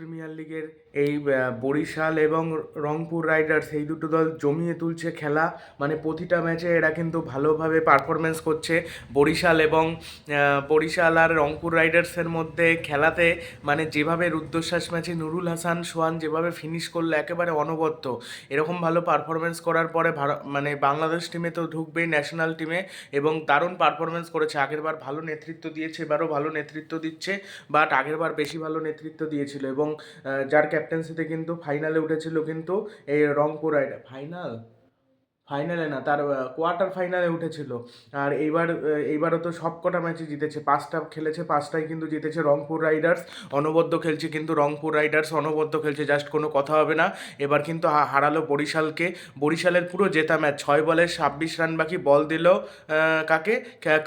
Premier লিগের এই বরিশাল এবং রংপুর রাইডার্স এই দুটো দল জমিয়ে তুলছে খেলা। মানে প্রতিটা ম্যাচে এরা কিন্তু ভালোভাবে পারফরমেন্স করছে। বরিশাল এবং বরিশাল আর রংপুর রাইডার্সের মধ্যে খেলাতে মানে যেভাবে রুদ্রশ্বাস ম্যাচে নুরুল হাসান, সোহান যেভাবে ফিনিশ করল, একেবারে অনবদ্য। এরকম ভালো পারফরমেন্স করার পরে মানে বাংলাদেশ টিমে তো ঢুকবেই ন্যাশনাল টিমে এবং দারুণ পারফরমেন্স করেছে। আগেরবার ভালো নেতৃত্ব দিয়েছে, এবারও ভালো নেতৃত্ব দিচ্ছে বাট আগেরবার বেশি ভালো নেতৃত্ব দিয়েছিল এবং যার ক্যাপ্টেন্সিতে কিন্তু ফাইনালে উঠেছিল কিন্তু এই রংপুর রাইডার ফাইনাল ফাইনালে না, তার কোয়ার্টার ফাইনালে উঠেছিল। আর এইবার এইবারও তো সব কটা ম্যাচই জিতেছে। পাঁচটা খেলেছে, পাঁচটাই কিন্তু জিতেছে রংপুর রাইডার্স অনবদ্য খেলছে কিন্তু রংপুর রাইডার্স অনবদ্য খেলছে জাস্ট কোনো কথা হবে না। এবার কিন্তু হারালো বরিশালকে। বরিশালের পুরো জেতা ম্যাচ ছয় বলে ছাব্বিশ রান বাকি বল দিল কাকে?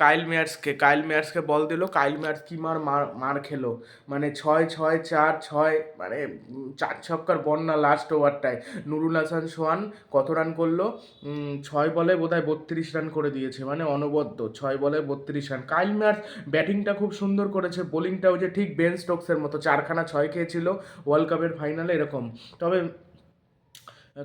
কাইল মেয়ার্সকে। কাইল মেয়ার্সকে বল দিল। কাইল মেয়ার্স কি মার মার খেলো? মানে ছয় ছয়, চার, ছয় মানে চার ছক্কার বন্যা লাস্ট ওভারটায় নুরুল হাসান সোহান কত রান করল? ছয় বলে বোধহয় বত্রিশ রান করে দিয়েছে মানে অনবদ্য, ছয় বলে বত্রিশ রান। কাইল ম্যাচ ব্যাটিংটা খুব সুন্দর করেছে, বোলিংটাও যে ঠিক বেন স্টোকসের মতো, চারখানা ছয় খেয়েছিল, ওয়ার্ল্ড কাপের ফাইনালে এরকম। তবে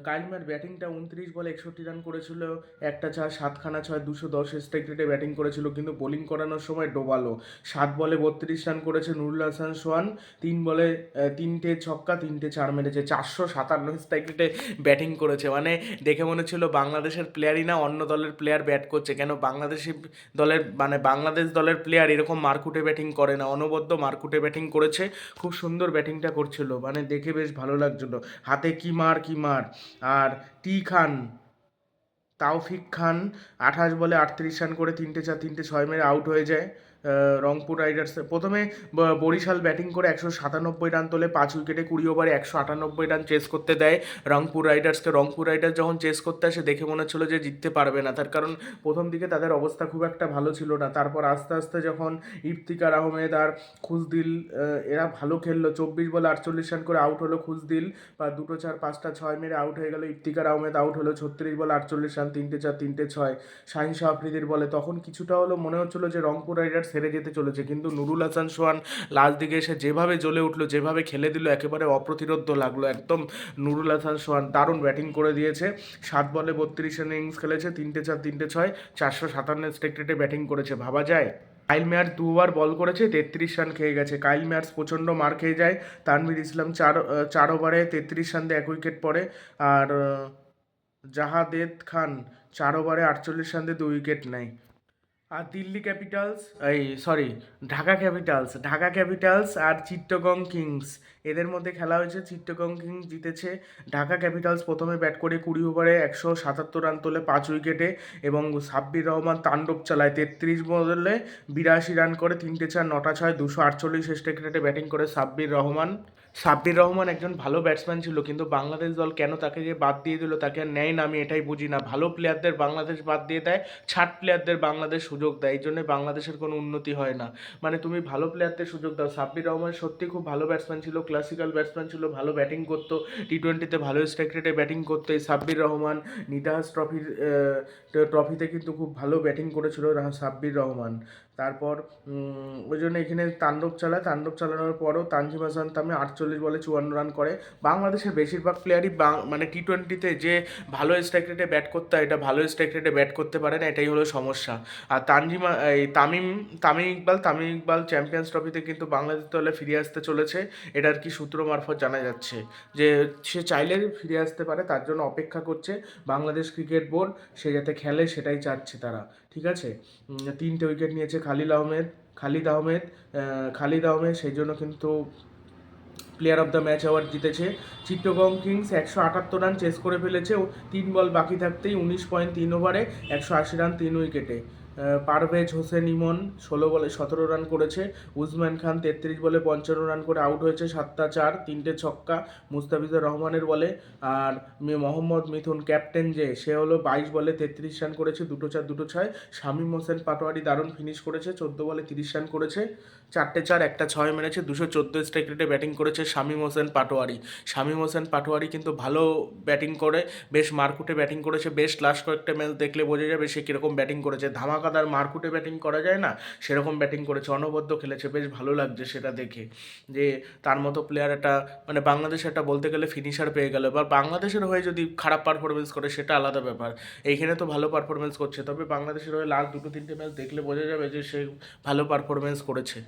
কাইলমার ব্যাটিংটা উনত্রিশ বলে একষট্টি রান করেছিল, একটা চার, সাতখানা ছয়, দুশো দশ স্ট্রাইক রেটে ব্যাটিং করেছিল, কিন্তু বোলিং করানোর সময় ডোবালো। সাত বলে বত্রিশ রান করেছে নুরুল হাসান সোহান, তিন বলে তিনটে ছক্কা, তিনটে চার মেরেছে, চারশো সাতান্ন স্ট্রাইক রেটে ব্যাটিং করেছে। মানে দেখে মনে ছিল বাংলাদেশের প্লেয়ারই না, অন্য দলের প্লেয়ার ব্যাট করছে। কেন বাংলাদেশি দলের মানে বাংলাদেশ দলের প্লেয়ার এরকম মারকুটে ব্যাটিং করে না, অনবদ্য মারকুটে ব্যাটিং করেছে। খুব সুন্দর ব্যাটিংটা করছিল। মানে দেখে বেশ ভালো লাগছিল। হাতে কি মার কি মার? আর টি খান, তাওফিক খান, আঠাশ বলে আটত্রিশ রান করে তিনটে চার, তিনটে ছয় মেরে আউট হয়ে যায়। রংপুর রাইডার্স প্রথমে বরিশাল ব্যাটিং করে একশো সাতানব্বই রান তোলে, পাঁচ উইকেটে কুড়ি ওভারে একশো আটানব্বই রান চেস করতে দেয়। রংপুর রাইডার্সকে রংপুর রাইডার্স যখন চেস করতে আসে, দেখে মনে হচ্ছিল যে জিততে পারবে না। তার কারণ, প্রথম দিকে তাদের অবস্থা খুব একটা ভালো ছিল না। তারপর আস্তে আস্তে যখন ইফতিকার আহমেদ আর খুজদিল এরা ভালো খেললো। চব্বিশ বলে আটচল্লিশ রান করে আউট হলো খুজদিল বা দুটো চার, পাঁচটা ছয় মেরে আউট হয়ে গেল ইফতিকার আহমেদ আউট হলো ছত্রিশ বলে আটচল্লিশ রান, তিনটে চার, তিনটে ছয়। শাহিন শাহ আফ্রিদির বলে। তখন কিছুটা হলো মনে হচ্ছিল যে রংপুর রাইডার্স হেরে যেতে চলেছে। কিন্তু নুরুল হাসান সোহান লাস্ট দিকে এসে যেভাবে জ্বলে উঠল, যেভাবে খেলে দিল, একেবারে অপ্রতিরোধ্য লাগল। একদম নুরুল হাসান সোহান দারুণ ব্যাটিং করে দিয়েছে। সাত বলে বত্রিশ ইনিংস খেলেছে, তিনটে চার, তিনটে ছয়, চারশো সাতান্ন স্ট্রাইক রেটে ব্যাটিং করেছে। ভাবা যায়? কাইল মেয়ার দুবার বল করেছে, তেত্রিশ রান খেয়ে গেছে। কাইল মেয়ার্স প্রচণ্ড মার খেয়ে যায়। তানভীর ইসলাম চার চার ওভারে তেত্রিশ রান দিয়ে এক উইকেট পড়ে আর, জাহাদেদ খান চার ওভারে আটচল্লিশ রান দিয়ে দু উইকেট নেয়। আর দিল্লি ক্যাপিটালস? এই sorry Dhaka capitals. Dhaka capitals আর চিত্তগং কিংস। এদের মধ্যে খেলা হয়েছে। চিত্তগং কিংস জিতেছে। ঢাকা ক্যাপিটালস প্রথমে ব্যাট করে কুড়ি ওভারে একশো সাতাত্তর রান তোলে পাঁচ উইকেটে এবং সাব্বির রহমান তাণ্ডব চালায় তেত্রিশ বদলে বিরাশি রান করে তিনটে চার, নটা ছয়, দুশো আটচল্লিশ স্ট্রাইক রেটে ব্যাটিং করে সাব্বির রহমান। সাব্বির রহমান একজন ভালো ব্যাটসম্যান ছিল, কিন্তু বাংলাদেশ দল কেন তাকে যে বাদ দিয়ে দিল, তাকে নেয় না আমি এটাই বুঝি না। ভালো প্লেয়ারদের বাংলাদেশ বাদ দিয়ে দেয়, ছাট প্লেয়ারদের বাংলাদেশ সুযোগ দেয়, এই জন্যই বাংলাদেশের কোনো উন্নতি হয় না। মানে তুমি ভালো প্লেয়ারদের সুযোগ দাও। সাব্বির রহমান সত্যি খুব ভালো ব্যাটসম্যান ছিল ক্লাসিক্যাল ব্যাটসম্যান ছিল, ভালো ব্যাটিং করতো টি টোয়েন্টিতে ভালো স্ট্রাইক রেটে ব্যাটিং করতো। এই সাব্বির রহমান নিদাহাস ট্রফির ট্রফিতে কিন্তু খুব ভালো ব্যাটিং করেছিল, সাব্বির রহমান। তারপর ওই জন্য এখানে তাণ্ডব চালায়। তাণ্ডব চালানোর পরও তানজিম হাসান তামি আটচল্লিশ বলে চুয়ান্ন রান করে। বাংলাদেশের বেশিরভাগ প্লেয়ারই মানে টি টোয়েন্টিতে যে ভালো স্ট্রাইক রেটে ব্যাট করতে হয়, এটা ভালো স্ট্রাইক রেটে ব্যাট করতে পারে না, এটাই হলো সমস্যা। আর তানজিমা, এই তামিম তামিম ইকবাল তামিম ইকবাল চ্যাম্পিয়ন্স ট্রফিতে কিন্তু বাংলাদেশ দলে ফিরে আসতে চলেছে। এটা আর কি সূত্র মারফত জানা যাচ্ছে যে, সে চাইলে ফিরে আসতে পারে, তার জন্য অপেক্ষা করছে বাংলাদেশ ক্রিকেট বোর্ড। সে যাতে খেলে, সেটাই চাচ্ছে তারা। ঠিক আছে? তিনটে উইকেট নিয়েছে খালিল আহমেদ, খালিদ আহমেদ খালিদ আহমেদ, সেই জন্য কিন্তু player of the match award জিতেছে। চিত্তগং কিংস একশো আটাত্তর রান চেস করে ফেলেছে। ও তিন বল বাকি থাকতেই উনিশ পয়েন্ট তিন ওভারে একশো আশি রান, তিন উইকেটে পারভেজ হোসেন ইমন ষোলো বলে, সতেরো রান করেছে। উজমান খান তেত্রিশ বলে, পঞ্চান্ন রান করে আউট হয়েছে, সাতটা চার, তিনটে ছক্কা মুস্তাফিজুর রহমানের বলে। আর মোহাম্মদ মিথুন ক্যাপ্টেন যে, সে হলো বাইশ বলে, তেত্রিশ রান করেছে, দুটো চার, দুটো ছয়। শামীম হোসেন পাটোয়ারি দারুণ ফিনিশ করেছে, চোদ্দ বলে, তিরিশ রান করেছে। চারটে চার, একটা ছয় মেরেছে, দুশো চোদ্দ স্ট্রাইক রেটে ব্যাটিং করেছে শামীম হোসেন পাটোয়ারি। শামীম হোসেন পাটোয়ারি কিন্তু ভালো ব্যাটিং করে, বেশ মারকুটে ব্যাটিং করেছে, বেশ লাস্ট কয়েকটা ম্যাচ দেখলে বোঝা যাবে সে কীরকম ব্যাটিং করেছে। ধামাকা চমকাদার মারকুটে ব্যাটিং করা যায় না, সেরকম ব্যাটিং করেছে। অনবদ্য খেলেছে, বেশ ভালো লাগছে সেটা দেখে। যে তার মতো প্লেয়ার একটা মানে বাংলাদেশ একটা বলতে গেলে ফিনিশার পেয়ে গেল। এবার বাংলাদেশের হয়ে যদি খারাপ পারফরমেন্স করে, সেটা আলাদা ব্যাপার। এইখানে তো ভালো পারফরমেন্স করছে। তবে বাংলাদেশের হয়ে লাস্ট দুটো তিনটে ম্যাচ দেখলে বোঝা যাবে যে সে ভালো পারফরমেন্স করেছে।